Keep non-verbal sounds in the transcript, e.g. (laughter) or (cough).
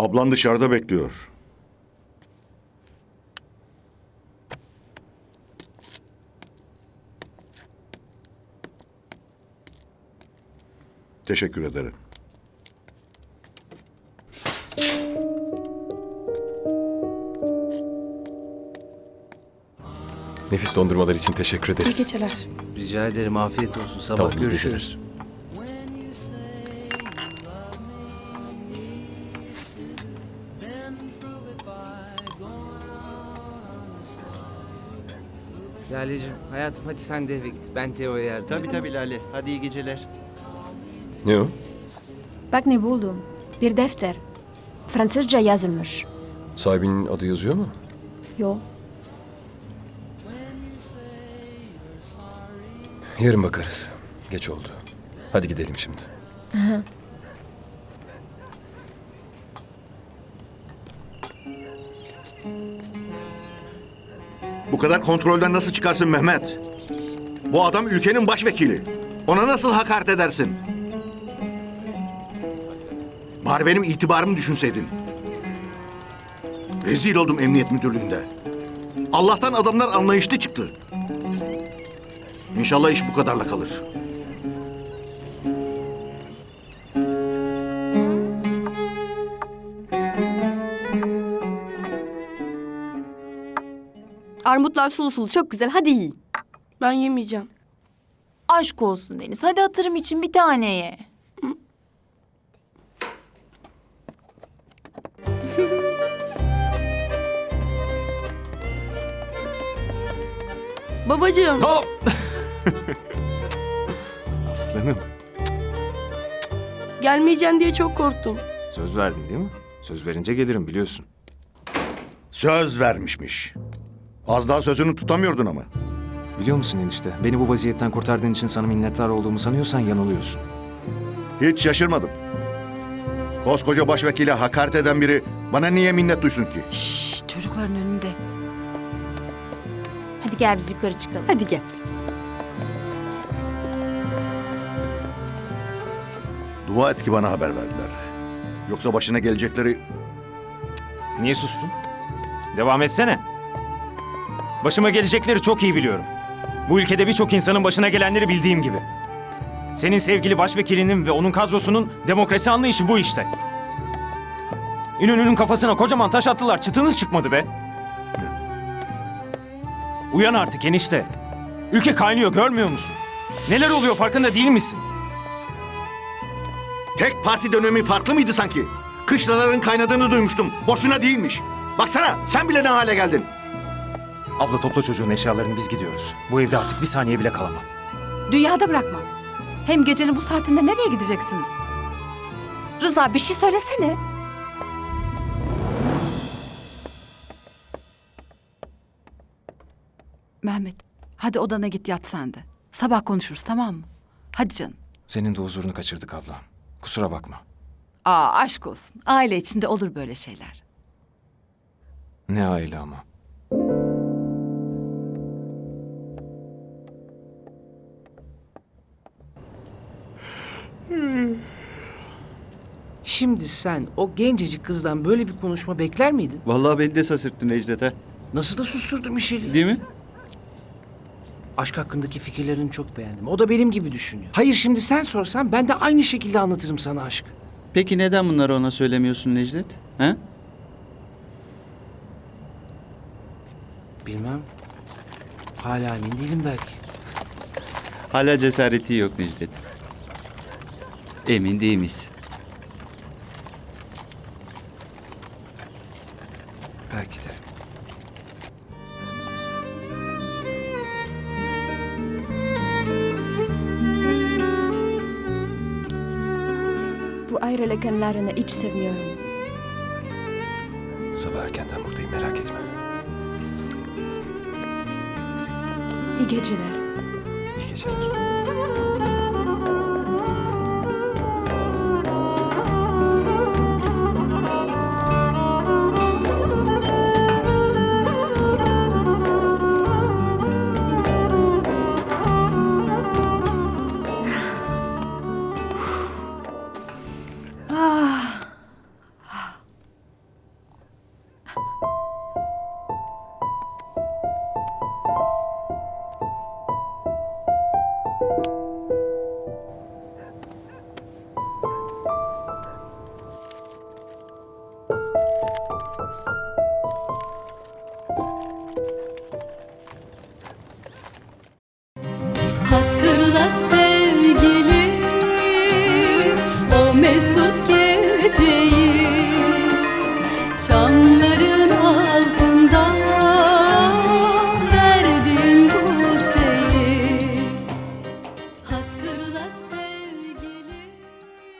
Ablan dışarıda bekliyor. Teşekkür ederim. Nefis dondurmalar için teşekkür İyi ederiz. geceler. Rica ederim afiyet olsun. Sabah Tamam, iyi görüşürüz. Lale'cim hayatım hadi sen de eve git. Ben Teo'ya yardım Tabii edeyim. tabii Lale. Hadi iyi geceler. Ne o? Bak ne buldum. Bir defter. Fransızca yazılmış. Sahibinin adı yazıyor mu? Yo. Yarın bakarız. Geç oldu. Hadi gidelim şimdi. Bu kadar kontrolden nasıl çıkarsın Mehmet? Bu adam ülkenin başvekili. Ona nasıl hakaret edersin? Bari benim itibarımı düşünseydin. Rezil oldum emniyet müdürlüğünde. Allah'tan adamlar anlayışlı çıktı. İnşallah iş bu kadarla kalır. Armutlar sulu sulu çok güzel. Hadi yiyin. Ben yemeyeceğim. Aşk olsun Deniz. Hadi hatırım için bir tane ye. (laughs) Babacığım. Hop! (laughs) Aslanım. Gelmeyeceksin diye çok korktum. Söz verdin değil mi? Söz verince gelirim biliyorsun. Söz vermişmiş. Az daha sözünü tutamıyordun ama. Biliyor musun enişte? Beni bu vaziyetten kurtardığın için sana minnettar olduğumu sanıyorsan yanılıyorsun. Hiç şaşırmadım. Koskoca başvekile hakaret eden biri bana niye minnet duysun ki? Şşş çocukların önünde. Hadi gel biz yukarı çıkalım. Hadi gel. Dua et ki bana haber verdiler. Yoksa başına gelecekleri Niye sustun? Devam etsene. Başıma gelecekleri çok iyi biliyorum. Bu ülkede birçok insanın başına gelenleri bildiğim gibi. Senin sevgili başvekilinin ve onun kadrosunun demokrasi anlayışı bu işte. İnönü'nün kafasına kocaman taş attılar, çıtınız çıkmadı be. Uyan artık enişte. Ülke kaynıyor, görmüyor musun? Neler oluyor farkında değil misin? Tek parti dönemi farklı mıydı sanki? Kışlaların kaynadığını duymuştum. Boşuna değilmiş. Baksana sen bile ne hale geldin. Abla topla çocuğun eşyalarını biz gidiyoruz. Bu evde artık bir saniye bile kalamam. Dünyada bırakmam. Hem gecenin bu saatinde nereye gideceksiniz? Rıza bir şey söylesene. Mehmet, hadi odana git yat sen de. Sabah konuşuruz tamam mı? Hadi canım. Senin de huzurunu kaçırdık abla. Kusura bakma. Aa aşk olsun. Aile içinde olur böyle şeyler. Ne aile ama. Şimdi sen o gencecik kızdan böyle bir konuşma bekler miydin? Vallahi beni de şaşırttın Necdet ha. Nasıl da susturdum Mişel'i. Değil mi? Aşk hakkındaki fikirlerini çok beğendim. O da benim gibi düşünüyor. Hayır şimdi sen sorsan ben de aynı şekilde anlatırım sana aşk. Peki neden bunları ona söylemiyorsun Necdet? Ha? Bilmem. Hala emin değilim belki. Hala cesareti yok Necdet. Emin değiliz. Belki de. Bu ayrılık anlarını hiç sevmiyorum. Sabah erkenden buradayım merak etme. İyi geceler. İyi geceler. the.